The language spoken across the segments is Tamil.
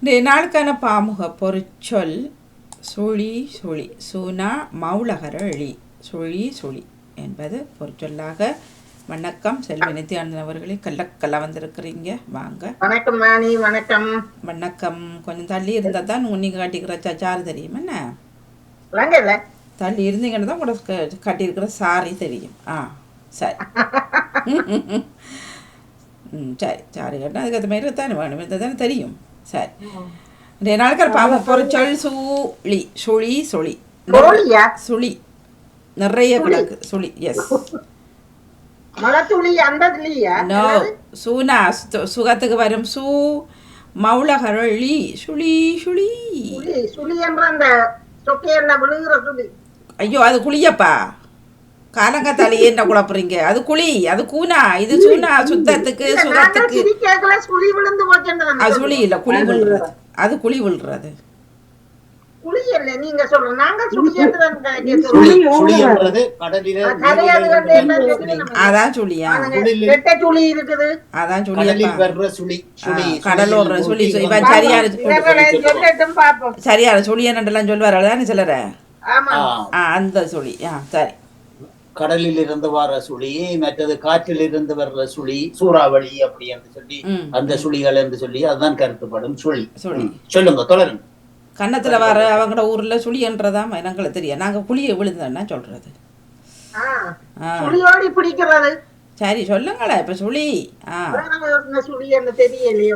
இன்றைய நாளுக்கான பாமுக பொருச்சொல் சுழி சுழி. சுனா மௌலகரழி சுழி சுழி என்பது பொருச்சொல்லாக வணக்கம் செல்வி நித்யானந்தன் அவர்களே. கல்லக்கல்ல வந்திருக்கிறீங்க. வாங்க. வணக்கம் ராணி வணக்கம். வணக்கம். கொஞ்சம் தள்ளி இருந்தால் தான் நீங்கள் காட்டிக்கிற சச்சாறு தெரியும். என்ன? தள்ளி இருந்தீங்கன்னு தான் கூட கட்டியிருக்கிற சாரி தெரியும். ஆ சரி. ம் சரி. சாரி கட்டினா அதுக்கு அந்த மாதிரி தானே வேணும். இது தானே தெரியும். சரி இன்றைய நாளுக்கான பாவ பொருச்சொல் சூழி சுழி சுழி கோழியா சுழி நிறைய கிடக்கு சுழி எஸ் மலத்துளி அந்த துளியா நோ சூனா சுகத்துக்கு வரும் சூ மௌலகரளி சுழி சுழி சுளி சுளி என்ற அந்த சொக்கை என்ன விழுகிற சுளி ஐயோ அது குளியப்பா காலங்கத்தால என்ன குழப்புறீங்க? அது குழி அது கூனா இது சூனா சுத்தத்துக்கு சுகத்துக்கு. கேட்கல சுளி விழுந்து அது சுழி இல்ல குழி விழுறது அது குழி விழுறது. அதான் சுழியா. அதான் சுழி கடலோர சுழி சுழி இவன் சரியான இவர்களை சொல்லட்டும் பார்ப்போம். சரியான சுழியனெல்லாம் சொல்வார் தானே சிலர? அந்த சுழி. ஆ சரி. கடலில் இருந்து வர்ற சுழி மற்றது காற்றில் இருந்து வர்ற சுழி சூறாவளி அப்படி என்று சொல்லி அந்த சுழிகள் என்று சொல்லி அதுதான் கருத்துப்படும் சுழி. சொல்லுங்க தொடருங்க. கன்னத்துல வர அவங்களோட ஊர்ல சுழின்றதாம் எங்களுக்கு தெரியும் நாங்க குழியை விழுந்தோன்னா சொல்றது? சுழியோடி பிடிக்கிறது. சரி சொல்லுங்களேன் இப்ப சுழி. ஆ. சுழி என்ன தெரியலையே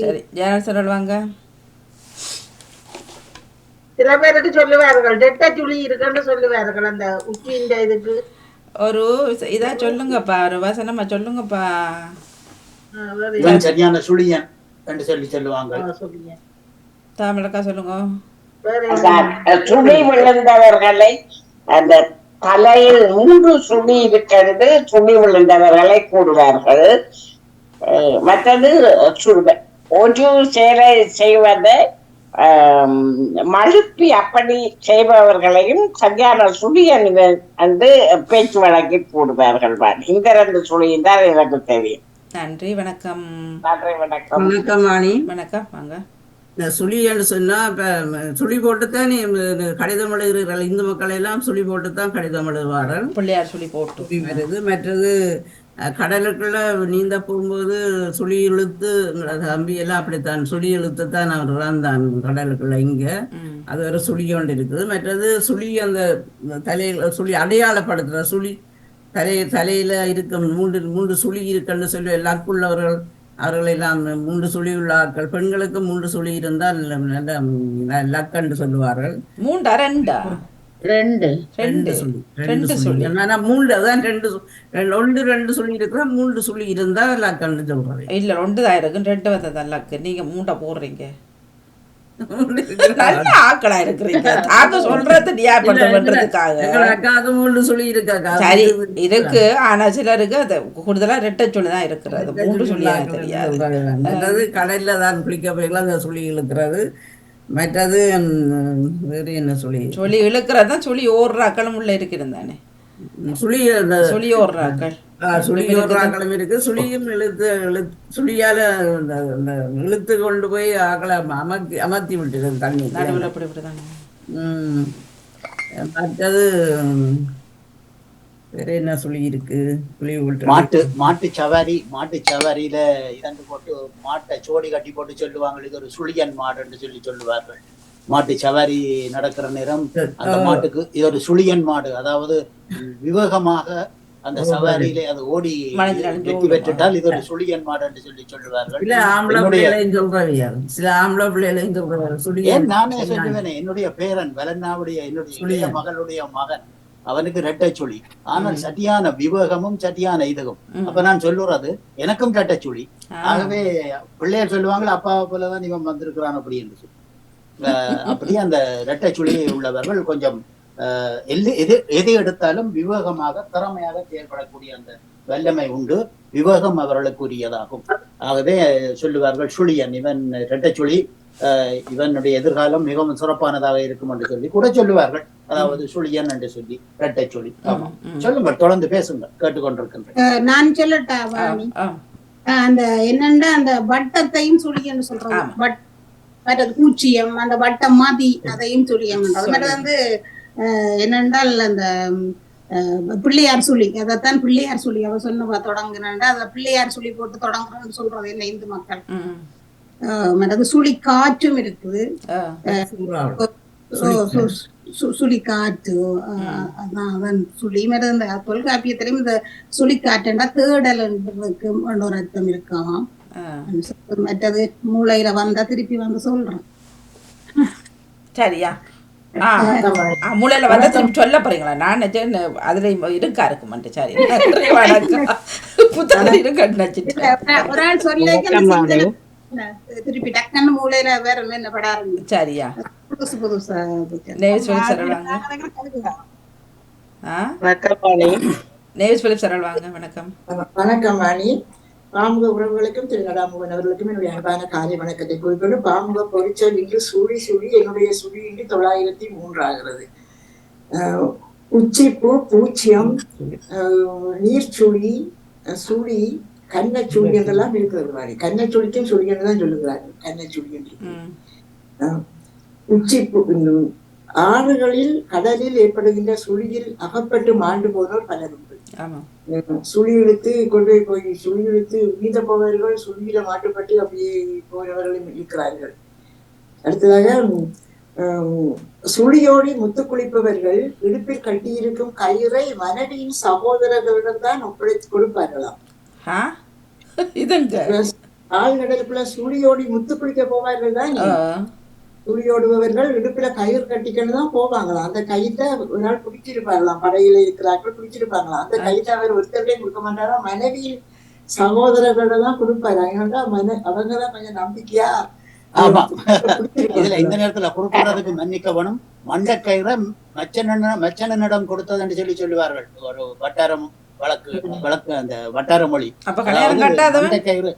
சரி ஜெயலலிதா சொல்லுவாங்க? சில பேருக்கு சொல்லுவார்கள் ரெட்டை சுழி இருக்குன்னு சொல்லுவார்கள் அந்த உச்சியின் இதுக்கு. ஒரு இதா சொல்லுங்கப்பா ஒரு வசனமா சொல்லுங்கப்பா. சரியான சுழியன் என்று சொல்லி சொல்லுவாங்க. யாரோ? சொல்லுங்க சுழி விழுந்தவர்களை அந்த தலையில் மூன்று சுழி இருக்கிறது சுழி விழுந்தவர்களை கூறுவார்கள் அஹ் மற்றது ஒரு செயலை செய்வதை மழுப்பி அப்படி செய்பவர்களையும் சரியான சுழியன் என்று பேச்சு வழக்கில் கூடுவார்கள் பார். இந்த ரெண்டு சுழியும் தான் எனக்கு தெரியும். நன்றி வணக்கம். நன்றி வணக்கம். வணக்கம் வாணி வணக்கம் வாங்க. இந்த சுழி என்று சொன்னா இப்ப சுழி போட்டுத்தான் நீ கடிதம் எழுதுகிறீர்கள் இந்து மக்கள் எல்லாம் சுழி போட்டுத்தான் கடிதம் எழுதுவார்கள். பிள்ளையார் சொல்லி போட்டு. சுழி வருது மற்றது கடலுக்குள்ள நீந்த போகும்போது சுழி இழுத்து தம்பி எல்லாம் அப்படித்தான். சுழி இழுத்து தான் அவர் வந்தான் கடலுக்குள்ள இங்க. அது ஒரு சுழி கொண்டு இருக்குது. மற்றது சுழி அந்த தலையில சுழி அடையாளப்படுத்துற சுழி. தலை தலையில இருக்கும் மூன்று மூன்று சுழி இருக்குன்னு சொல்லி லக்குள்ளவர்கள் அவர்கள் எல்லாம் மூன்று சுழி உள்ள ஆட்கள். பெண்களுக்கு மூன்று சுழி இருந்தால் நல்ல லக்கன்று சொல்லுவார்கள். ரெண்டா? ரெண்டு. ரெண்டு ஆனா மூன்று அதான் ரெண்டு ஒன்று ரெண்டு சுழி இருக்கிறா மூன்று சுழி இருந்தா லக்கன்று சொல்றது இல்ல ரெண்டு தான் இருக்கு. ரெண்டு வந்தது லக்கு? நீங்க மூண்டை போடுறீங்க. நல்ல ஆக்களா இருக்கிறீங்க. தாக்க சொல்றது ஞாபகம் பண்றதுக்காக சுழி இருக்காக்கா சரி இருக்கு. ஆனா சிலருக்கு அது கூடுதலா ரெட்டை சொல்லி தான் இருக்கிறது. மூன்று சொல்லி தெரியாது. கடல்ல தான் குளிக்க அந்த சுழி இழுக்கிறது. மற்றது வேறு என்ன சுழி சொல்லி இழுக்கிறது தான் சொல்லி ஓடுறாக்களும் உள்ள இருக்கிறது தானே சுழி சொல்லி ஓடுறாக்கள். சுழி ஒரு ஆக்களம் இருக்கு. சுழியும் இழுத்து இழுத்து சுழியால இழுத்து கொண்டு போய் ஆக்களை அமர்த்தி அமர்த்தி விட்டுருது தண்ணி. நடுவில் இப்படி இப்படி தானே. மற்றது வேற என்ன சுழி இருக்கு? மாட்டு மாட்டு சவாரி மாட்டு சவாரியில இரண்டு போட்டு மாட்டை சோடி கட்டி போட்டு சொல்லுவாங்க இது ஒரு சுழியன் மாடுன்னு சொல்லி சொல்லுவார்கள். மாட்டு சவாரி நடக்கிற நேரம் அந்த மாட்டுக்கு இது ஒரு சுழியன் மாடு. அதாவது விவேகமாக அந்த சவாரியிலே அது ஓடி வெற்றி பெற்றுட்டால் இது ஒரு சுழியன் மாடு என்று சொல்லி சொல்லுவார்கள். சில ஆம்பளை பிள்ளைகளையும் சொல்றவையா சில ஆம்பளை பிள்ளைகளையும் சொல்றவையா சுழி ஏன் நானே சொல்லுவேனே? என்னுடைய பேரன் வலன்னாவுடைய என்னுடைய மகளுடைய மகன். அவனுக்கு ரெட்டை சுழி. ஆனால் சரியான விவேகமும் சரியான இதுவும் அப்ப நான் சொல்லுறது எனக்கும் ரெட்டை சுழி. ஆகவே பிள்ளையர் சொல்லுவாங்களா அப்பா போலதான் இவன் வந்திருக்கிறான் அப்படி என்று சொல்லி. அஹ் அப்படியே அந்த இரட்டை சுழி உள்ளவர்கள் கொஞ்சம் எது எது எடுத்தாலும் விவேகமாக திறமையாக செயல்படக்கூடிய அந்த வல்லமை உண்டு. விவேகம் அவர்களுக்குரியதாகும். ஆகவே சொல்லுவார்கள் சுழியன் இவன் இரட்டை சுழி அஹ், இவனுடைய எதிர்காலம் மிகவும் சிறப்பானதாக இருக்கும் என்று சொல்லி கூட சொல்லுவார்கள். அதாவது சுழியன் என்று சொல்லி இரட்டை சுழி. ஆமா. சொல்லுங்கள் தொடர்ந்து பேசுங்கள் கேட்டுக்கொண்டிருக்கின்றேன். நான் சொல்லட்டா அந்த என்னண்டா அந்த வட்டத்தையும் சுழின்னு சொல்றது ஆமா. வட் மற்றது பூச்சியம் அந்த வட்டம் மாதி அதையும் சுழியம் மற்றது வந்து அஹ், என்னென்றால் அந்த பிள்ளையார் சுழி அதைத்தான் பிள்ளையார் சுழி அவ சொன்ன தொடங்குனா அந்த பிள்ளையார் சுழி போட்டு தொடங்குறோம்னு சொல்றது என்ன இந்து மக்கள்? மற்றது சுழி காற்றும் இருக்குது. ஆ. சூறாவளி. சு- சு- சு- சுழி காற்று அஹ், அதான் அதான் சுழி. மற்றது இந்த தொல்காப்பியத்திலையும் இந்த சுழி காற்றுண்டா தேடல்ன்றதுக்கு ஒரு அர்த்தம் இருக்காம் மற்றது மூளையில வந்தா திருப்பி வந்து சொல்றேன். சரியா? மூளையில வந்து சொல்ல போறீங்களா? நான் அதுல இருக்கா இருக்குமான்ட்டு சரி நன்றி வணக்கம். புத்தகம் இருக்குன்னு நினைச்சிட்டு. இல்ல, ஒரு ஆள் சொல்ல திருப்பி டக்குன்னு மூளையில வேற என்ன பட ஆரம்பிச்சு சரியா புதுசு புதுசா நேவிஸ் பிலிப் சரல் வாங்க ஆ வணக்கம்மாணி நேவிஸ் பிலிப் சரல் வாங்க வணக்கம் வணக்கம் வாணி பாமுக உறவுகளுக்கும் திரு நடாமுகன் அவர்களுக்கும் என்னுடைய அன்பான காலை வணக்கத்தை குறிப்பிட்டு பாமுக பொறிச்சல் இன்று சுழி சுழி என்னுடைய சுழி இன்று தொள்ளாயிரத்தி மூன்று ஆகிறது அஹ், உச்சிப்பூ பூச்சியம் அஹ், நீர்ச்சுழி அஹ், சுழி என்றெல்லாம் இருக்கிறது வாணி கன்னச்சுழிக்கும் சுழி என்று தான் சொல்லுகிறார்கள் என்று அஹ், உச்சிப்பூ உம், ஆறுகளில் கடலில் ஏற்படுகின்ற சுழியில் அகப்பட்டு மாண்டு போனோர் பலர் உண்டு சுழி இழுத்து கொண்டு போய் சுழி இழுத்து மீத போவர்கள் சுழியில மாட்டுப்பட்டு அப்படியே போனவர்களும் இருக்கிறார்கள். அடுத்ததாக சுழியோடி முத்து குளிப்பவர்கள் இடுப்பில் கட்டியிருக்கும் கயிறை மனைவியின் சகோதரர்களிடம் தான் ஒப்படைத்து கொடுப்பார்களாம். ஆ? இதுங்க. ஆழ்நடலுக்குள்ள சுழியோடி முத்து குளிக்க போவார்கள் தான்? ஆ, சுழியோடுபவர்கள் இடுப்புல கயிறு கட்டிக்கன்னு தான் போவாங்களாம். அந்த கயிற்றை ஒரு நாள் பிடிச்சிருப்பாங்களாம் படையில இருக்கிறார்கள் பிடிச்சிருப்பாங்களாம் அந்த கயிற்றை அவர் ஒருத்தருடையும் கொடுக்க மாட்டாரா? மனைவியின் சகோதரர்கள தான் கொடுப்பாரு? அதனால மன அவங்கதான் கொஞ்சம் நம்பிக்கையா ஆமா. இதுல இந்த நேரத்துல குறுக்கிறதுக்கு மன்னிக்கவனும் மண்டக்கயிறை மச்சன மச்சனனிடம் கொடுத்ததுன்னு சொல்லி சொல்லுவார்கள். ஒரு வட்டாரம் வழக்கு வழக்கு அந்த வட்டார மொழி. அப்ப கல்யாணம் கட்டாதவன். மண்டக்கயிறு.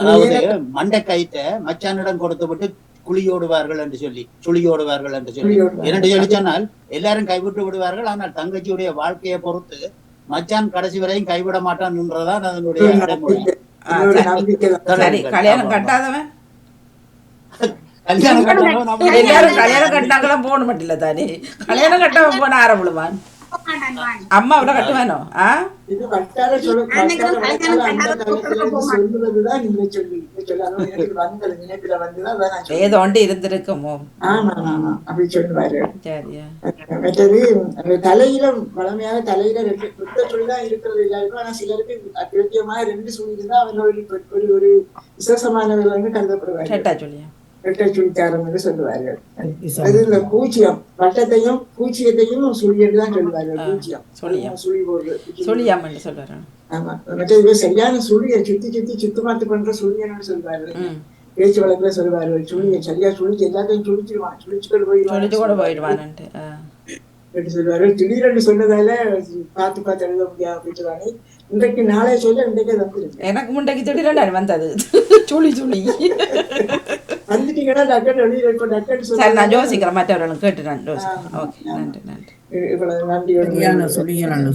அதாவது மண்டக்கயிற்றை மச்சானிடம் கொடுத்து விட்டு குழியோடுவார்கள் என்று சொல்லி சுழியோடுவார்கள் என்று சொல்லி. இரண்டு சொல்லி சொன்னால் எல்லாரும் கைவிட்டு விடுவார்கள். ஆனால் தங்கச்சியுடைய வாழ்க்கையை பொறுத்து மச்சான் கடைசி வரையும் கைவிட மாட்டான் என்றதான் அதனுடைய. சரி. கல்யாணம். கட்டாதவன். கல்யாணம் நம்ம எல்லாரும் கல்யாணம் கட்டினாங்களாம் போகணும் மட்டும் இல்ல தானே. கல்யாணம் கட்டாம போன ஆரம்பிடுவான். அம்மா அவ்வளவு கட்டுவானோ ஆ இது வட்டார சொல்ல வட்டார வழக்கால அந்த காலத்துல இது சொல்லுவதுதான் நீங்க சொல்லி நீங்க சொல்லி அதான் எனக்கு வந்தது நினைப்பில வந்துதான் அதான் நான் சொல்றேன். ஏதோ ஒன்று இருந்திருக்குமோ ஆமா ஆமா அப்படி சொல்லுவாரு மற்றது தலையில வளமையாக தலையில ரெண்டு புத்த சொல்லிதான் இருக்கிறது எல்லாருக்கும் ஆனா சிலருக்கு அத்தியோக்கியமாக ரெண்டு சொல்லி தான் அவர்களுடைய ஒரு ஒரு விசேஷமானவர்கள் சொல்லியா ரெட்டை சுழித்தாரம் என்று சொல்லுவார்கள் அது இந்த பூச்சியம் வட்டத்தையும் பூச்சியத்தையும் சுழி என்று தான் சொல்லுவார்கள் பூச்சியம். சுழி போடுறது ஆமா. மற்றது சரியான சுழியை சுத்தி சுத்தி சுத்தமாத்து பண்ற சுழியன்னு சொல்வார்கள் ம். பேச்சு வழக்குல சொல்வார்கள் சுழியை சரியா சுழிச்சு எல்லாத்தையும் சுழிச்சிருவான். சுழிச்சு கொண்டு சொல்லிட்டு கூட போயிடுவான் போயிடுவான்ட்டு ஆ. என்று சொல்வார்கள் திடீரென்று சொன்னதால பார்த்து பார்த்து எழுத முடியாது அப்படின்னு இன்றைக்கு நாளே சொல்ல இன்றைக்கே வந்துருக்கு எனக்கு முண்டைக்கு திடீர்னு வந்தது. சுழி சுழி. வந்துட்டீங்கன்னா டக்கன் வெளியே இருக்கும் டக்கன் சரி நான் யோசிக்கிறேன் மற்றவர்களும் கேட்டு நான் யோசிக்கிறேன். ஓகே நன்றி நன்றி. இவ்வளவு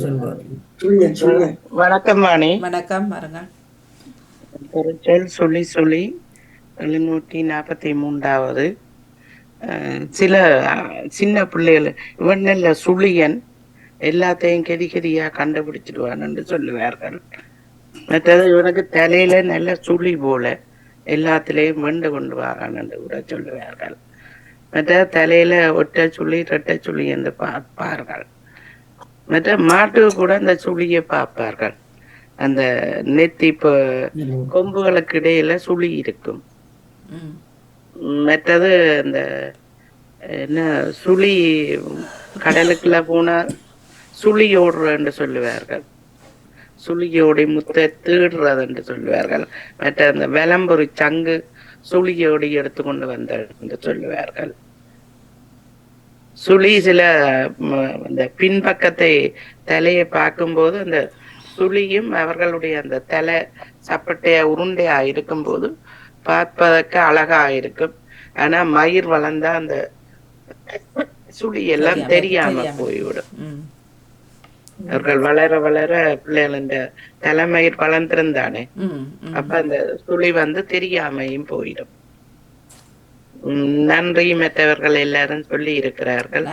சொல்வார். சுழியன் சுழியன் வணக்கம் வாணி. வணக்கம் பாருங்க. பொருட்கள் சொல்லி சொல்லி எழுநூற்றி நாற்பத்தி மூன்றாவது. சில சின்ன பிள்ளைகள் இவன் நல்ல சுழியன். எல்லாத்தையும் கெதி கெதியா கண்டுபிடிச்சிடுவான் என்று சொல்லுவார்கள். மற்றது இவனுக்கு தலையில நல்ல சுழி போல எல்லாத்திலையும் வெண்டு கொண்டு வாரான்னு என்று கூட சொல்லுவார்கள். மற்ற தலையில ஒட்ட சுழி ரெட்டை சுழி என்று பார்ப்பார்கள். மற்ற மாட்டு கூட அந்த சுழியை பார்ப்பார்கள். அந்த நெத்தி இப்போ கொம்புகளுக்கு இடையில சுழி இருக்கும். மற்றது அந்த என்ன சுழி கடலுக்குள்ள போனா சுழி ஓடுறன்னு சொல்லுவார்கள். சுழியோடி முத்தை தேடுறது என்று சொல்லுவார்கள். மற்ற அந்த விளம்பொரு சங்கு சுழியோடி எடுத்துக்கொண்டு வந்த என்று சொல்லுவார்கள். சுழி சில அந்த பின்பக்கத்தை தலையை பார்க்கும்போது அந்த சுழியும் அவர்களுடைய அந்த தலை சப்பட்டையா உருண்டையா இருக்கும்போது பார்ப்பதற்கு அழகா இருக்கும். ஆனா மயிர் வளர்ந்தா அந்த சுழி எல்லாம் தெரியாம-. போய்விடும். அவர்கள் வளர வளர பிள்ளைகள் இந்த தலைமயிர் வளர்ந்திருந்தானே. அப்ப அந்த சுழி வந்து தெரியாமையும் போயிடும். நன்றி மற்றவர்கள் எல்லாரும் சொல்லி இருக்கிறார்கள்.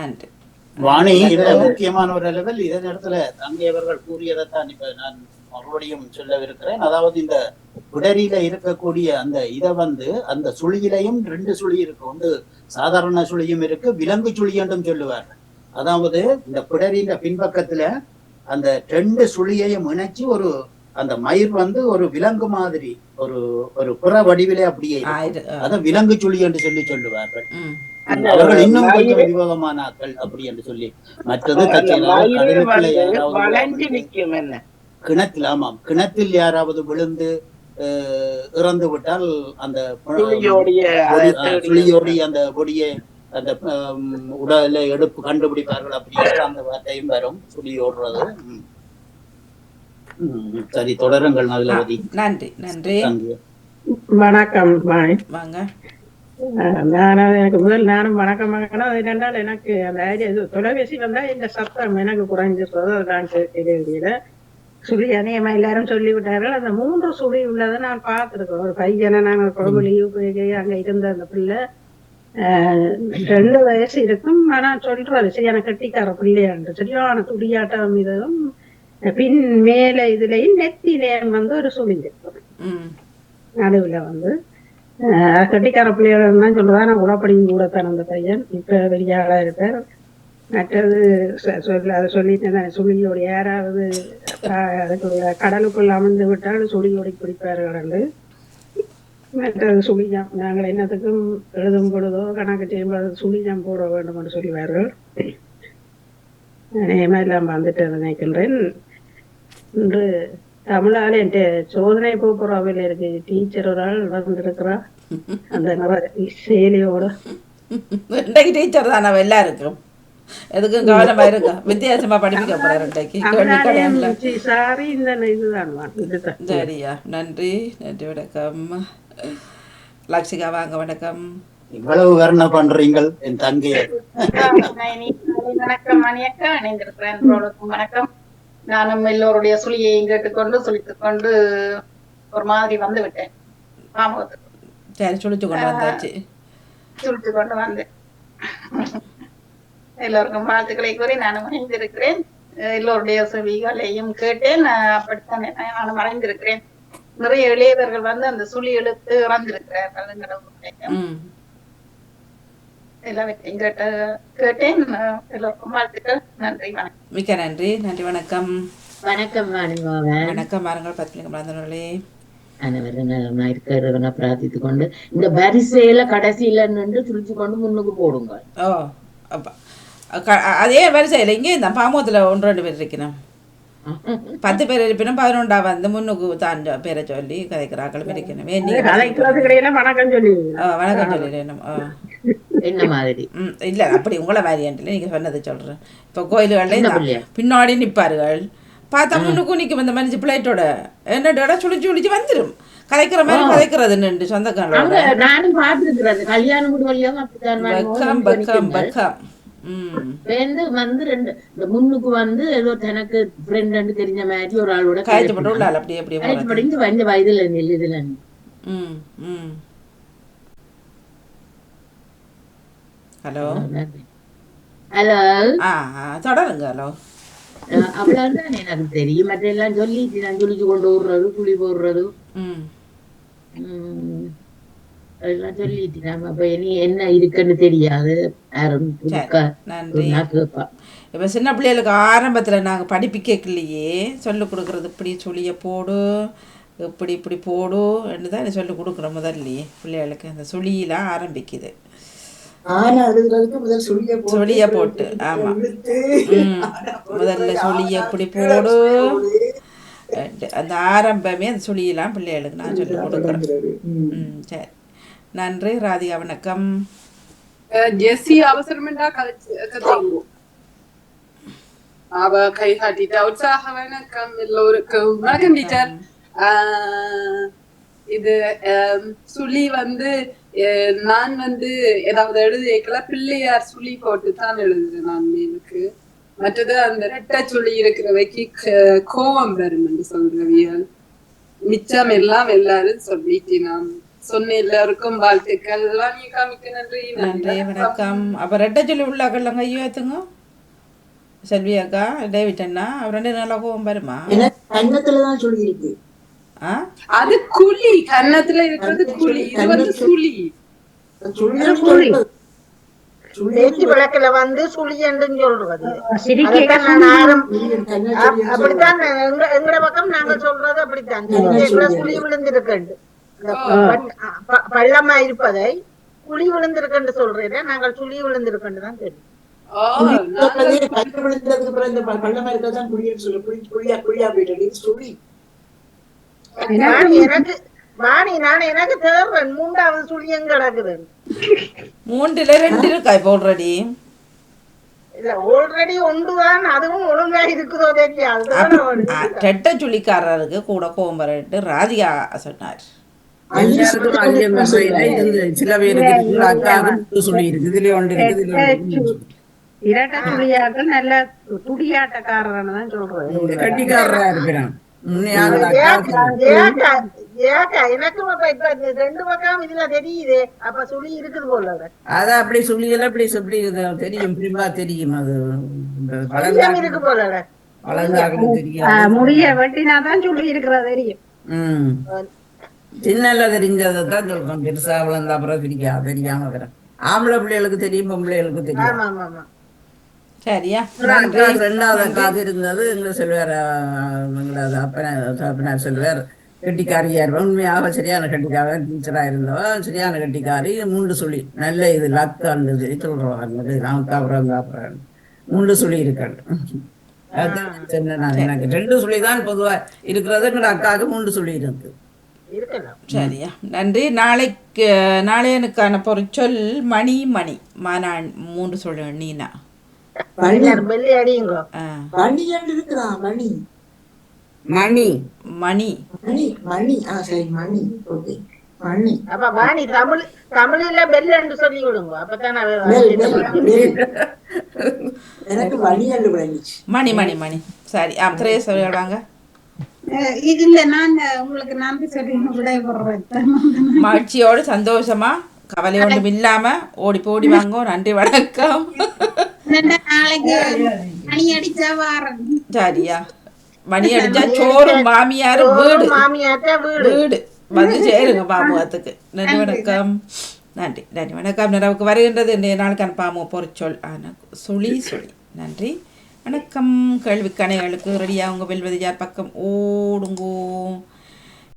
வாணி இதுல முக்கியமான ஒரு லெவல் இதே நேரத்துல தங்கை அவர்கள் கூறியதைத்தான் இப்ப நான் மறுபடியும் சொல்லவிருக்கிறேன். அதாவது இந்த பிடரியில இருக்கக்கூடிய அந்த இதை வந்து அந்த சுழியிலையும் ரெண்டு சுழி இருக்கு. ஒன்று சாதாரண சுழியும் இருக்கு விலங்கு சுழி என்றும் சொல்லுவார்கள். அதாவது இந்த பிடரியில பின்பக்கத்துல அந்த ரெண்டு சுழியையும் இணைச்சு ஒரு அந்த மயிர் வந்து ஒரு விலங்கு மாதிரி ஒரு ஒரு புற வடிவிலே அப்படியே இருக்கும். ஆயிரு ஆ. அதை விலங்கு சுழி என்று சொல்லி சொல்லுவார்கள். அவர்கள் இன்னும் கொஞ்சம் விவாதமான ஆட்கள் அப்படி என்று சொல்லி. மற்றது கிணத்தில் ஆமாம். கிணத்தில் யாராவது விழுந்து இறந்து விட்டால் அந்த ப- துளியோடைய அதை பொடி- ஆ, தேடி- சுழியோடி அந்த பொடியை அந்த ஹம், உடல்ல எடுப்பு கண்டுபிடிப்பார்கள் அப்படின்ற அந்த வார்த்தையும் வரும் சுழி ஓடுறது. சரி தொடருங்கள் நல்லவதி நன்றி நன்றி. வணக்கம் வாணி வாங்க. நான் எனக்கு முதல் நானும் வணக்கம் அது என்னென்றால் எனக்கு அந்த ஐடியா இது தொலைபேசி வந்தா இந்த சத்தம் எனக்கு குறைஞ்சிருக்கிறது. அது நான் வேண்டியது. சுழி அநேகமா எல்லாரும் சொல்லி விட்டார்கள் அந்த மூன்று சுழி உள்ளதை நான் பார்த்துருக்கேன். ஒரு பையனை நான் ஒரு குழம்பு லீவு போய் அங்க இருந்த அந்த பிள்ளை. ரெண்டு வயசு இருக்கும். ஆனா சொல்றது சரியான கட்டிக்கார பிள்ளையாண்டு சரியான துடியாட்டம் இதுவும். பின் மேல இதுலயும் நெத்திலேயும் வந்து ஒரு சுழிஞ்சிருக்கும் நடுவுல வந்து கட்டிக்கார தான் சொல்லுவா நான் கூட தான் அந்த பையன். இப்ப வெளியாளா இருப்பார் மற்றது சொல்ல அதை சொல்லிட்டேன் தானே சுழியோட யாராவது அதுக்கு கடலுக்குள் அமர்ந்து விட்டால் சுழியோடி பிடிப்பார்கள் மற்றது சுழிஜம் நாங்கள் என்னத்துக்கும் எழுதும் பொழுதோ கணக்கு செய்யும் சுழிஜம் போட வேண்டும் என்று சொல்லுவார்கள். நேமா எல்லாம் வந்துட்டு நினைக்கின்றேன் இன்று தமிழால என் சோதனை போக்குறாவில் இருக்கு டீச்சர் ஒரு ஆள் வந்திருக்கிறா அந்த சேலையோட இன்றைக்கு டீச்சர் தான் அவ எல்லாருக்கும். எதுக்கும் கவனமா இருக்கா? வித்தியாசமா படிப்பிக்க போறாரு இன்றைக்கு. சாரி இந்த இதுதான். சரியா நன்றி நன்றி வணக்கம். லக்ஷிகா வாங்க வணக்கம். இவ்வளவு வர்ண பண்றீங்கள் என் தங்கையை. வணக்கம் மணியக்கா இணைந்திருக்கிறேன். வணக்கம். நானும் எல்லோருடைய சுழியையும் கேட்டுக்கொண்டு சுழித்துக் கொண்டு ஒரு மாதிரி வந்து விட்டேன் சரி சுழிச்சு கொண்டு வந்தாச்சு. சுழித்து கொண்டு வந்தேன் எல்லோருக்கும் வாழ்த்துக்களை கூறி நானும் இணைந்திருக்கிறேன். எல்லோருடைய சுழிகளையும் கேட்டேன். நான் அப்படித்தான்? நானும் மறைந்திருக்கிறேன். நிறைய இளையவர்கள் வந்து அந்த சுழி எழுத்து இறந்திருக்கிறார்கள் எங்களோட ம். எல்லாவற்றையும் கேட்ட கேட்டேன். எல்லோருக்கும் வாழ்த்துக்கள். நன்றி வணக்கம். மிக்க நன்றி. நன்றி வணக்கம். வணக்கம் வணக்கம் வாருங்கள் பத்திரிகை மறந்தவர்களே அனைவரும் இருக்கிறவனை பிரார்த்தித்து கொண்டு இந்த வரிசையில கடைசியில நின்று துடிச்சு கொண்டு முன்னுக்கு போடுங்க ஓ அப்ப. அதே வரிசையில் இங்கே இந்த பாமூத்தில் ஒன்று ரெண்டு பேர் இருக்கணும். பத்து பேர் இருப்பினும் பதினொன்றா வந்து முன்னுக்கு தான் பேரை சொல்லி கதைக்கிறது கிடையாது வணக்கம் சொல்லி வணக்கம் ஆ என்ன மாதிரி ம் இல்லை அப்படி உங்களை வேரியன்ட்டில் நீங்கள் சொன்னது சொல்கிறேன் இப்போ கோயில்களில்? பின்னாடி நிற்பார்கள் பார்த்தா முன்னுக்கு நிற்கும் இந்த மனுஷ பிளேட்டோட என்னடா சுழிச்சு சுழிச்சு வந்துடும் கதைக்கிற மாதிரி கதைக்கிறது நின்று அங்க சொந்தக்காரோட நானும் பார்த்திருக்கிறேன் கல்யாண வீடு வழியாக அப்படித்தான் ம் வந்து ரெண்டு. இந்த முன்னுக்கு வந்து ஏதோ தனக்கு ஃப்ரெண்ட் தெரிஞ்ச மாதிரி ஒரு ஆளோட காய்ச்சி போட்டு உள்ளால் அப்படியே அப்படியே கழிச்சு போகிறது படிந்து வந்து வயதுல நெல் இதுல. ஹலோ. ஹலோ. தொடருங்க ஹலோ. அவ்வளவுதான் எனக்கு தெரியும். மற்ற எல்லாம் சொல்லிட்டு நான் சொல்லிச்சு கொண்டு விடுறது புளி போடுறது. ம் உம் அதெல்லாம் சொல்லிட்டு நாம அப்ப இனி என்ன இருக்குன்னு தெரியாது. யாரும் கேட்பா இப்போ சின்ன பிள்ளைகளுக்கு ஆரம்பத்தில் நாங்கள் படிப்பிக்கலையே சொல்லிக் கொடுக்குறது இப்படி சுழிய போடு இப்படி இப்படி போடு தான் சொல்லிக் கொடுக்குறோம் முதல்லயே பிள்ளைகளுக்கு. அந்த சுழியெல்லாம் ஆரம்பிக்குது. சுழிய போட்டு ஆமாம் முதல்ல சுழிய இப்படி போடு. அந்த ஆரம்பமே அந்த சுழியெல்லாம் பிள்ளைகளுக்கு நான் சொல்லிக் கொடுக்குறேன். ம் சரி. நன்றி ராதிகா வணக்கம். ஜெஸ்ஸி அவசரமெண்டா கதைங்க அவ கை காட்டிட்டா உற்சாக வணக்கம் எல்லோருக்கும். வணக்கம் டீச்சர். இது சுழி வந்து நான் வந்து ஏதாவது எழுதியக்கல பிள்ளையார் சுழி போட்டு தான் எழுதுறேன் நான் எனக்கு. மற்றது அந்த ரெட்டை சுழி இருக்கிறவைக்கு கோவம் வரும் என்று சொல்றவியல். மிச்சம் எல்லாம் எல்லாரும் சொல்லிட்டு நாம் சொன்ன எல்லாருக்கும் வாழ்த்துக்கள். வாணியக்கா மிக்க நன்றி. நன்றி வணக்கம். அப்போ ரெட்டை சொல்லி உள்ளாக்கல்லங்க ஐயோ ஏற்றுங்க செல்வி அக்கா டேவிட் அண்ணா அவர் ரெண்டு நாளாக கோவம் வருமா எனக்கு கன்னத்துலதான் சொல்லி இருக்கு அது குழி. கன்னத்துல இருக்கிறது குழி. இது வந்து சுழி. தேச்சி விளக்குல வந்து சொல்றது. நான் ஆரம்- அப்- அப்படித்தான் எங்க எங்கட பக்கம் நாங்க சொல்றது அப்படித்தான். சுழி ப- பள்ளமா இருப்பதை குழி விழுந்திருக்கண்டு சொல்றேன் நாங்கள் சுழி விழுந்திருக்கண்டு தான் தெரியும். விழுந்ததுக்கு அப்புறம் இந்த ப- பள்ளமா இருக்கதான் குழின்னு சொல்லு. குழி குழியா குழியா போயிட்டு இது சொல்லி வாணி எனக்கு வாணி நான் எனக்கு தேர்றேன். மூன்றாவது சுழியம் கிடக்குது. மூன்றில் ரெண்டு இருக்கா இப்போ ஆல்ரெடி இல்ல ஆல்ரெடி ஒன்றுதான் அதுவும் ஒழுங்கா இருக்குதோ தெரியாது. ரெட்டை சுழிக்காரருக்கு கூட கோவம் வரட்டு. ராதிகா சொன்னார். எல்லாருக்கும் அஞ்சு மெசைல இருந்து சில இருக்குது அக்காவுக்கு மூன்று சுழி இருக்கு இதுல ஒன்று இருக்குது இதுல. இரட்டை துளியாக்கள் நல்ல துடியாட்டக்காரன்னு தான் சொல்றது கட்டிக்காரரா இருக்கிறான் இருக்குது தெரியும் பிரிம்பா தெரியும் அது இருக்கு போல முடிய வெட்டினாதான் சொல்லி இருக்கிறது தெரியும் சின்னல தெரிஞ்சதை தான் சொல்றோம். பெருசா வளர்ந்த அப்புறம் தெரியா தெரியாம இருக்கிறேன் ஆம்பளை பிள்ளைகளுக்கு தெரியும் பொம்பளைகளுக்கு தெரியும். ஆமா ஆமா ஆமா சரியா ரெண்டாவது இருந்தது எங்க செல்வார் எங்களது அப்பன அப்பனார் செல்வார் கெட்டிக்காரியா உண்மையாக சரியான கெட்டிக்கார டீச்சரா இருந்தவ சரியான கெட்டிக்காரி மூன்று சொல்லி நல்ல இது லக்கான்னு சொல்லி சொல்றாங்க நமக்கு அப்புறம் அப்புறம் மூன்று சொல்லி இருக்காள் அதுதான் சொன்னேன் நான் எனக்கு ரெண்டு சொல்லி தான் பொதுவா இருக்கிறது எங்களோட அக்காவுக்கு மூன்று சொல்லி இருக்கு. சரியா. நன்றி. நாளைக்கு நாளையனுக்கான பொருட்சொல் மணி மணி. மாநாள் மூன்று சொல்லு நீனா? மணி மணி. மணி. மணி. மணி மணி. ஆ சரி மணி. ஓகே. மணி. அப்ப வாணி தமிழ் தமிழ்ல பெல் என்று சொல்லி விடுங்க அப்பதான். எனக்கு விளங்கிச்சு மணி மணி மணி. சரி. ஆ திரைய சொல்லிடுவாங்க இல்ல நான் உங்களுக்கு நன்றி சொல்லி விடைபெறேன் மகிழ்ச்சியோடு சந்தோஷமா கவலை ஒன்றும் இல்லாம ஓடி போடி வாங்க நன்றி வணக்கம். நாளைக்கு மணி அடிச்சா வாரேன். சரியா. மணி அடிச்சா சோறு மாமியார் வீடு. வீடு. வீடு. வந்து சேருங்க பாமுகத்துக்கு நன்றி வணக்கம். நன்றி நன்றி வணக்கம். நிறவுக்கு வருகின்றது இன்றைய நாளுக்கான பாமு பொறிச்சொல் ஆன சுழி சுழி. நன்றி. வணக்கம். கேள்விக்கணைகளுக்கு ரெடியாக உங்கள் வெல்வது யார் பக்கம்? ஓடுங்கோ.